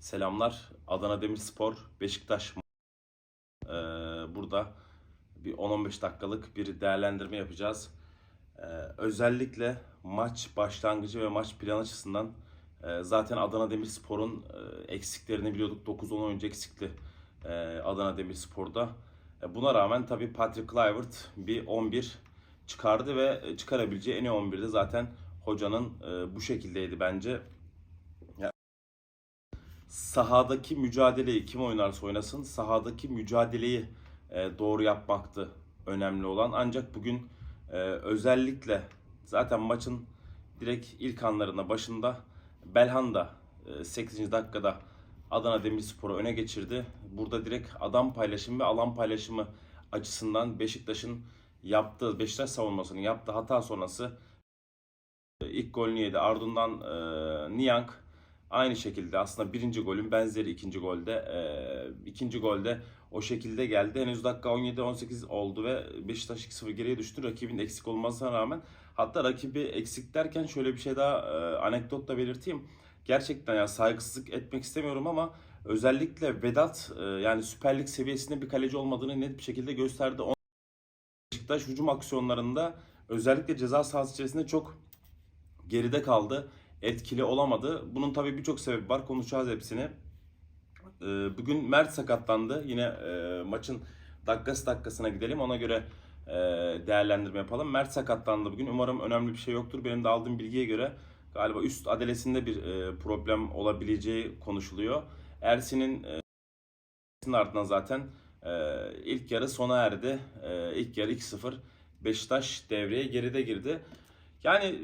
Selamlar. Adana Demirspor, Beşiktaş. Ee, burada bir 10-15 dakikalık bir değerlendirme yapacağız. Ee, özellikle maç başlangıcı ve maç planı açısından e, zaten Adana Demirspor'un e, eksiklerini biliyorduk. 9-10 oyuncu eksikti e, Adana Demirspor'da. E, buna rağmen tabii Patrick Kluivert bir 11 çıkardı ve e, çıkarabileceği en iyi 11'de zaten hocanın e, bu şekildeydi bence sahadaki mücadeleyi kim oynarsa oynasın sahadaki mücadeleyi e, doğru yapmaktı önemli olan. Ancak bugün e, özellikle zaten maçın direkt ilk anlarında başında Belhanda e, 8. dakikada Adana Demirspor'u öne geçirdi. Burada direkt adam paylaşımı ve alan paylaşımı açısından Beşiktaş'ın yaptığı, Beşiktaş savunmasının yaptığı hata sonrası e, ilk golünü yedi. Ardından e, Niang Aynı şekilde aslında birinci golün benzeri ikinci golde. E, ikinci golde o şekilde geldi. Henüz dakika 17-18 oldu ve Beşiktaş 2-0 geriye düştü. Rakibin eksik olmasına rağmen. Hatta rakibi eksik derken şöyle bir şey daha e, anekdot da belirteyim. Gerçekten ya saygısızlık etmek istemiyorum ama özellikle Vedat e, yani Süper Lig seviyesinde bir kaleci olmadığını net bir şekilde gösterdi. Beşiktaş hücum aksiyonlarında özellikle ceza sahası içerisinde çok geride kaldı etkili olamadı. Bunun tabii birçok sebebi var. Konuşacağız hepsini. Ee, Bugün Mert sakatlandı. Yine e, maçın dakikası dakikasına gidelim. Ona göre e, değerlendirme yapalım. Mert sakatlandı bugün. Umarım önemli bir şey yoktur. Benim de aldığım bilgiye göre galiba üst adalesinde bir e, problem olabileceği konuşuluyor. Ersin'in ardından zaten ilk yarı sona erdi. İlk yarı 2-0. Beşiktaş devreye geride girdi. Yani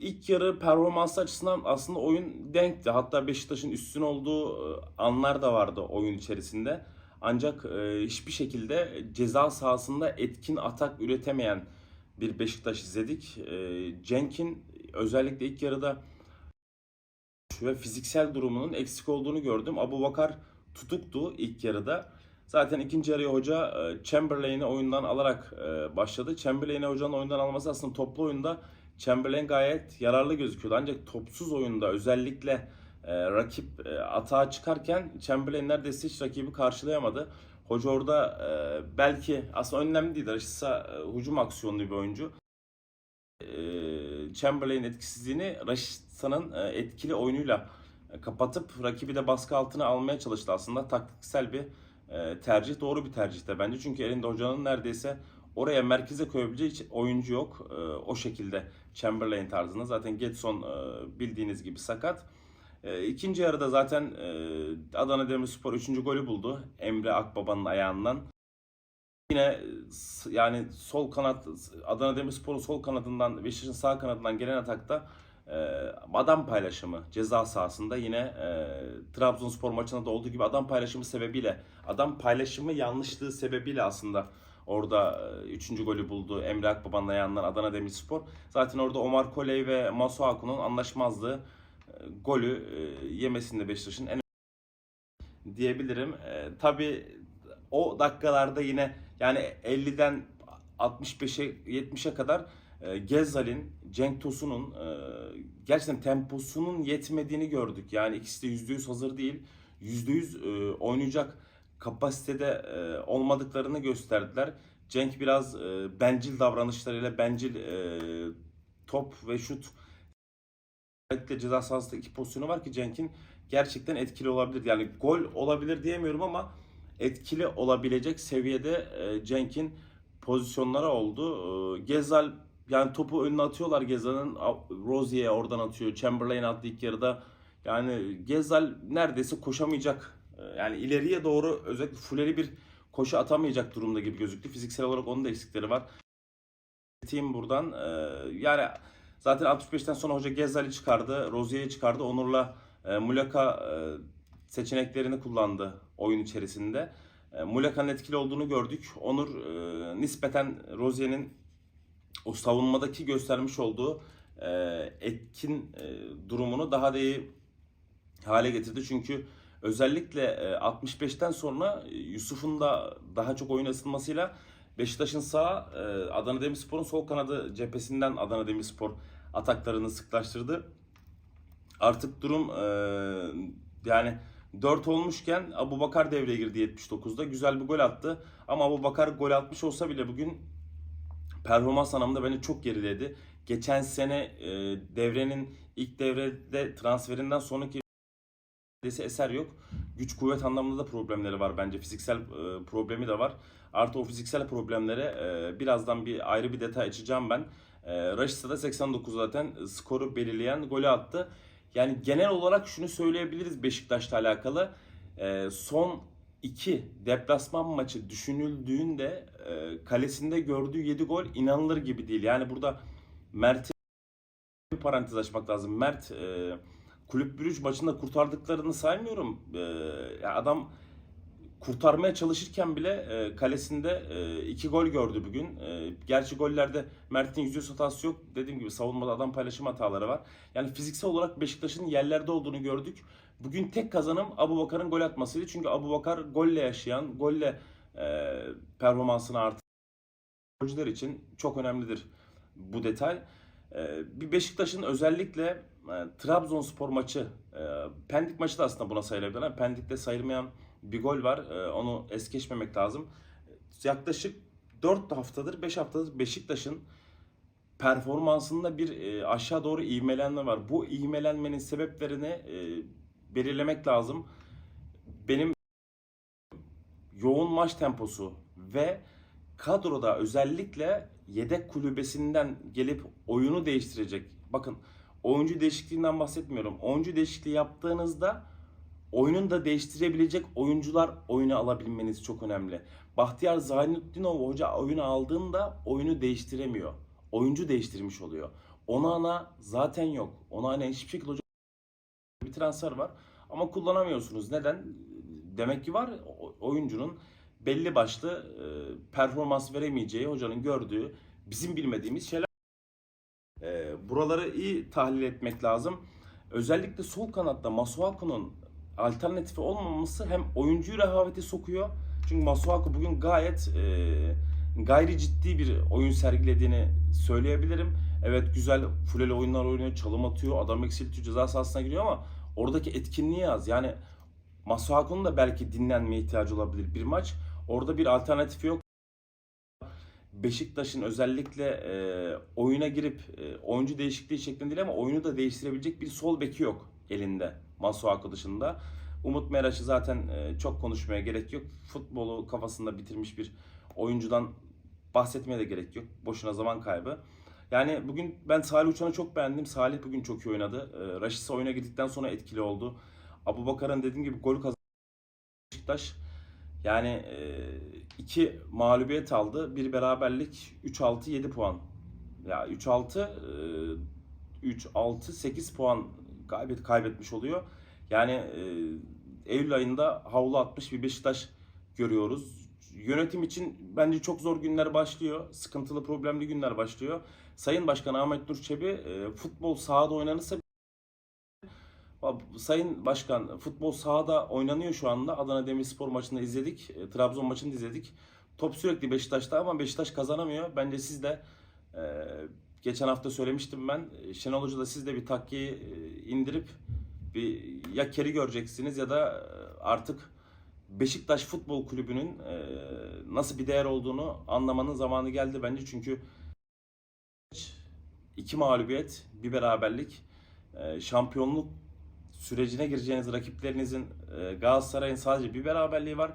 İlk yarı performans açısından aslında oyun denkti. Hatta Beşiktaş'ın üstün olduğu e, anlar da vardı oyun içerisinde. Ancak e, hiçbir şekilde ceza sahasında etkin atak üretemeyen bir Beşiktaş izledik. E, Cenk'in özellikle ilk yarıda ve fiziksel durumunun eksik olduğunu gördüm. Abu Bakar tutuktu ilk yarıda. Zaten ikinci yarıya hoca Chamberlain'i oyundan alarak başladı. Chamberlain'i hocanın oyundan alması aslında toplu oyunda Chamberlain gayet yararlı gözüküyordu. Ancak topsuz oyunda özellikle e, rakip e, atağa çıkarken Chamberlain neredeyse hiç rakibi karşılayamadı. Hoca orada e, belki aslında önemli değil. Raşitsa e, hücum aksiyonlu bir oyuncu. E, Chamberlain etkisizliğini Raşitsa'nın e, etkili oyunuyla e, kapatıp rakibi de baskı altına almaya çalıştı aslında. Taktiksel bir e, tercih. Doğru bir tercih de bence. Çünkü elinde hocanın neredeyse oraya merkeze koyabileceği hiç oyuncu yok. E, o şekilde Chamberlain tarzında. Zaten Getson e, bildiğiniz gibi sakat. E, ikinci yarıda zaten e, Adana Demirspor 3. golü buldu. Emre Akbaba'nın ayağından. Yine yani sol kanat Adana Demirspor'un sol kanadından Beşiktaş'ın sağ kanadından gelen atakta adam paylaşımı ceza sahasında yine e, Trabzonspor maçında da olduğu gibi adam paylaşımı sebebiyle adam paylaşımı yanlışlığı sebebiyle aslında Orada 3. golü buldu Emre Akbaba'nın ayağından Adana Demirspor. Zaten orada Omar Koley ve Masuaku'nun anlaşmazlığı e, golü e, yemesinde Beşiktaş'ın en diyebilirim. E, tabii o dakikalarda yine yani 50'den 65'e 70'e kadar e, Gezzal'in, Cenk Tosun'un e, gerçekten temposunun yetmediğini gördük. Yani ikisi de %100 hazır değil. %100 e, oynayacak kapasitede e, olmadıklarını gösterdiler. Cenk biraz e, bencil davranışlarıyla bencil e, top ve şut özellikle ceza sahasında iki pozisyonu var ki Cenk'in gerçekten etkili olabilir. Yani gol olabilir diyemiyorum ama etkili olabilecek seviyede e, Cenk'in pozisyonları oldu. E, Gezal yani topu önüne atıyorlar Gezal'ın Rozier'e oradan atıyor. Chamberlain attı ilk yarıda. Yani Gezal neredeyse koşamayacak yani ileriye doğru özellikle fuleri bir koşu atamayacak durumda gibi gözüktü. Fiziksel olarak onun da eksikleri var. Team buradan e, yani zaten 65'ten sonra hoca Gezzal'i çıkardı, Rozier'i çıkardı. Onur'la e, Muleka e, seçeneklerini kullandı oyun içerisinde. Muleka'nın etkili olduğunu gördük. Onur nispeten Rozier'in o savunmadaki göstermiş olduğu etkin durumunu daha da iyi hale getirdi. Çünkü Özellikle 65'ten sonra Yusuf'un da daha çok oyun ısınmasıyla Beşiktaş'ın sağ Adana Demirspor'un sol kanadı cephesinden Adana Demirspor ataklarını sıklaştırdı. Artık durum Yani 4 olmuşken Abu Bakar devreye girdi 79'da. Güzel bir gol attı. Ama Abu Bakar gol atmış olsa bile bugün performans anlamında beni çok geriledi. Geçen sene e, devrenin ilk devrede transferinden sonraki neredeyse eser yok. Güç kuvvet anlamında da problemleri var bence. Fiziksel e, problemi de var. Artı o fiziksel problemlere e, birazdan bir ayrı bir detay açacağım ben. E, Rashica da 89 zaten skoru belirleyen golü attı. Yani genel olarak şunu söyleyebiliriz Beşiktaş'la alakalı. E, son iki deplasman maçı düşünüldüğünde e, kalesinde gördüğü 7 gol inanılır gibi değil. Yani burada Mert'e bir parantez açmak lazım. Mert e, Kulüp Brüj maçında kurtardıklarını saymıyorum. E, ya adam kurtarmaya çalışırken bile e, kalesinde e, iki gol gördü bugün. E, gerçi gollerde Mert'in yüzüyoruz hatası yok. Dediğim gibi savunmada adam paylaşım hataları var. Yani fiziksel olarak Beşiktaş'ın yerlerde olduğunu gördük. Bugün tek kazanım Abu Bakar'ın gol atmasıydı. Çünkü Abu Bakar golle yaşayan, golle e, performansını artıran futbolcular için çok önemlidir bu detay. E, bir Beşiktaş'ın özellikle e, Trabzonspor maçı, e, Pendik maçı da aslında buna sayılabilir. ama Pendik'te sayılmayan bir gol var. E, onu es geçmemek lazım. Yaklaşık 4 haftadır, 5 haftadır Beşiktaş'ın performansında bir aşağı doğru ivmelenme var. Bu ivmelenmenin sebeplerini belirlemek lazım. Benim yoğun maç temposu ve kadroda özellikle yedek kulübesinden gelip oyunu değiştirecek. Bakın oyuncu değişikliğinden bahsetmiyorum. Oyuncu değişikliği yaptığınızda oyunun da değiştirebilecek oyuncular oyuna alabilmeniz çok önemli. Bahtiyar Zainuddinov hoca oyunu aldığında oyunu değiştiremiyor. Oyuncu değiştirmiş oluyor. Onana zaten yok. Onana hiçbir şekilde hoca bir transfer var ama kullanamıyorsunuz. Neden? Demek ki var oyuncunun belli başlı e, performans veremeyeceği hocanın gördüğü bizim bilmediğimiz şeyler. E, buraları iyi tahlil etmek lazım. Özellikle sol kanatta Masuaku'nun alternatifi olmaması hem oyuncuyu rehavete sokuyor. Çünkü Masuaku bugün gayet e, gayri ciddi bir oyun sergilediğini söyleyebilirim. Evet güzel fuleli oyunlar oynuyor, çalım atıyor, adam eksiltiyor, ceza sahasına giriyor ama oradaki etkinliği az. Yani Masuaku'nun da belki dinlenmeye ihtiyacı olabilir bir maç. Orada bir alternatifi yok. Beşiktaş'ın özellikle e, oyuna girip e, oyuncu değişikliği şeklinde değil ama oyunu da değiştirebilecek bir sol beki yok elinde Masuaku dışında. Umut Meraş'ı zaten e, çok konuşmaya gerek yok. Futbolu kafasında bitirmiş bir oyuncudan bahsetmeye de gerek yok. Boşuna zaman kaybı. Yani bugün ben Salih Uçan'ı çok beğendim. Salih bugün çok iyi oynadı. E, Raşitsa oyuna girdikten sonra etkili oldu. Abu Bakar'ın dediğim gibi gol kazandı Beşiktaş. Yani e, iki mağlubiyet aldı. Bir beraberlik 3-6-7 puan. Ya 3-6 e, 3-6-8 puan kaybet, kaybetmiş oluyor. Yani e, Eylül ayında havlu atmış bir Beşiktaş görüyoruz. Yönetim için bence çok zor günler başlıyor. Sıkıntılı, problemli günler başlıyor. Sayın Başkan Ahmet Nur Çebi e, futbol sahada oynanırsa Sayın Başkan futbol sahada oynanıyor şu anda. Adana Demirspor maçını izledik. e, Trabzon maçını izledik. Top sürekli Beşiktaş'ta ama Beşiktaş kazanamıyor. Bence siz de e, geçen hafta söylemiştim ben. e, Şenol Hoca da siz de bir takkiyi indirip bir ya keri göreceksiniz ya da artık Beşiktaş Futbol Kulübü'nün nasıl bir değer olduğunu anlamanın zamanı geldi bence. Çünkü iki mağlubiyet, bir beraberlik, şampiyonluk sürecine gireceğiniz rakiplerinizin e, Galatasaray'ın sadece bir beraberliği var.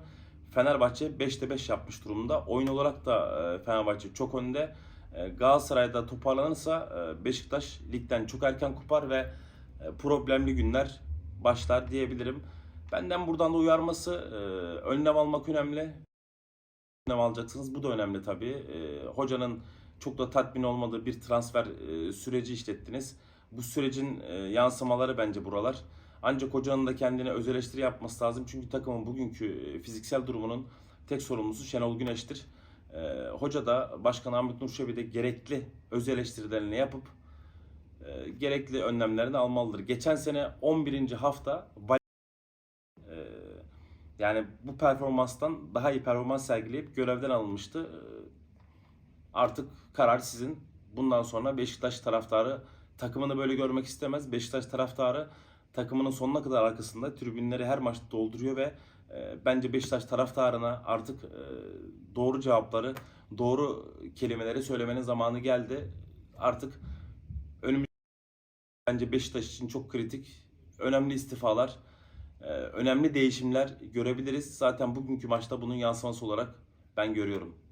Fenerbahçe 5'te 5 yapmış durumda. Oyun olarak da e, Fenerbahçe çok önde. E, Galatasaray'da toparlanırsa e, Beşiktaş ligden çok erken kupar ve e, problemli günler başlar diyebilirim. Benden buradan da uyarması, önlem almak önemli. Önlem alacaksınız. Bu da önemli tabii. Hocanın çok da tatmin olmadığı bir transfer süreci işlettiniz. Bu sürecin e, yansımaları bence buralar. Ancak hocanın da kendine öz eleştiri yapması lazım. Çünkü takımın bugünkü e, fiziksel durumunun tek sorumlusu Şenol Güneş'tir. E, hoca da Başkan Ahmet Nur Çebi de gerekli öz eleştirilerini yapıp e, gerekli önlemlerini almalıdır. Geçen sene 11. hafta e, yani bu performanstan daha iyi performans sergileyip görevden alınmıştı. E, Artık karar sizin. Bundan sonra Beşiktaş taraftarı takımını böyle görmek istemez. Beşiktaş taraftarı takımının sonuna kadar arkasında tribünleri her maç dolduruyor ve e, bence Beşiktaş taraftarına artık e, doğru cevapları, doğru kelimeleri söylemenin zamanı geldi. Artık önümüz bence Beşiktaş için çok kritik, önemli istifalar, e, önemli değişimler görebiliriz. Zaten bugünkü maçta bunun yansıması olarak ben görüyorum.